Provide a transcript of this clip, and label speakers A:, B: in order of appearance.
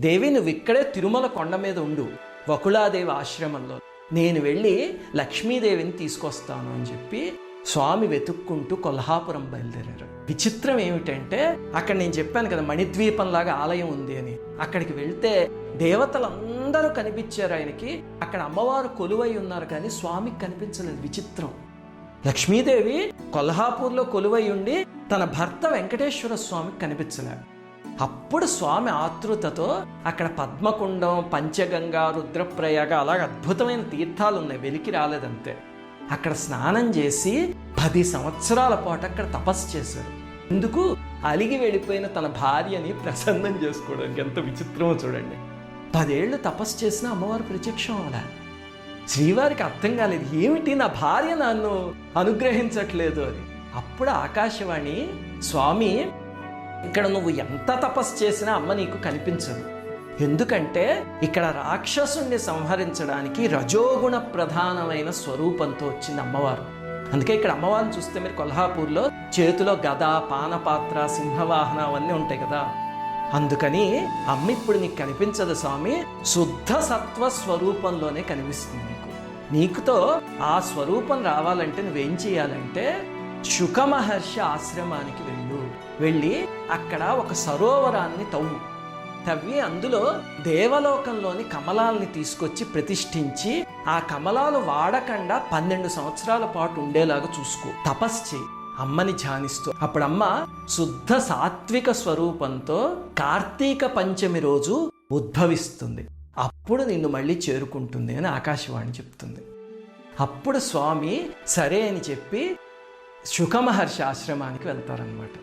A: దేవి నువ్వు ఇక్కడే తిరుమల కొండ మీద ఉండు. వకుళాదేవి ఆశ్రమంలో. నేను వెళ్ళి లక్ష్మీదేవిని తీసుకొస్తాను అని చెప్పి స్వామి వెతుక్కుంటూ కొల్హాపురం బయలుదేరారు. విచిత్రం ఏమిటంటే అక్కడ నేను చెప్పాను కదా మణిద్వీపంలాగా ఆలయం ఉంది అని. అక్కడికి వెళ్తే దేవతలందరూ కనిపించారు ఆయనకి. అక్కడ అమ్మవారు కొలువై ఉన్నారు కానీ స్వామికి కనిపించలేదు. విచిత్రం. లక్ష్మీదేవి కొల్హాపూర్లో కొలువై ఉండి తన భర్త వెంకటేశ్వర స్వామికి కనిపించలేదు. అప్పుడు స్వామి ఆతృతతో అక్కడ పద్మకుండం పంచగంగా రుద్రప్రయాగ అలాగ అద్భుతమైన తీర్థాలు ఉన్నాయి వెలికి రాలేదంతే. అక్కడ స్నానం చేసి పది సంవత్సరాల పాటు అక్కడ తపస్సు చేశారు. ఎందుకు? అలిగి వెళ్ళిపోయిన తన భార్యని ప్రసన్నం చేసుకోవడానికి. ఎంత విచిత్రమో చూడండి. పదేళ్ళు తపస్సు చేసినా అమ్మవారు ప్రత్యక్షం అవలే శ్రీవారికి అర్థం కాలేదు. ఏమిటి నా భార్య నన్ను అనుగ్రహించట్లేదు అని. అప్పుడు ఆకాశవాణి స్వామి ఇక్కడ నువ్వు ఎంత తపస్సు చేసినా అమ్మ నీకు కనిపించదు. ఎందుకంటే ఇక్కడ రాక్షసుణ్ణి సంహరించడానికి రజోగుణ ప్రధానమైన స్వరూపంతో వచ్చింది అమ్మవారు. అందుకే ఇక్కడ అమ్మవారిని చూస్తే మీరు కొల్హాపూర్లో చేతిలో గద పానపాత్ర సింహవాహన అవన్నీ ఉంటాయి కదా. అందుకని అమ్మ ఇప్పుడు నీకు కనిపించదు స్వామి శుద్ధ సత్వ స్వరూపంలోనే కనిపిస్తుంది నీకు. నీకుతో ఆ స్వరూపం రావాలంటే నువ్వేం చేయాలంటే శుకమహర్షి ఆశ్రమానికి వెళ్ళు. వెళ్ళి అక్కడ ఒక సరోవరాన్ని తవ్వు. తవ్వి అందులో దేవలోకంలోని కమలాల్ని తీసుకొచ్చి ప్రతిష్ఠించి ఆ కమలాలు వాడకుండా పన్నెండు సంవత్సరాల పాటు ఉండేలాగా చూసుకో. తపస్సు చేయి. అమ్మని ధ్యానిస్తూ. అప్పుడమ్మ శుద్ధ సాత్విక స్వరూపంతో కార్తీక పంచమి రోజు ఉద్భవిస్తుంది. అప్పుడు నిన్ను మళ్ళీ చేరుకుంటుంది అని ఆకాశవాణి చెప్తుంది. అప్పుడు స్వామి సరే అని చెప్పి శుకమహర్షి ఆశ్రమానికి వెళ్తారనమాట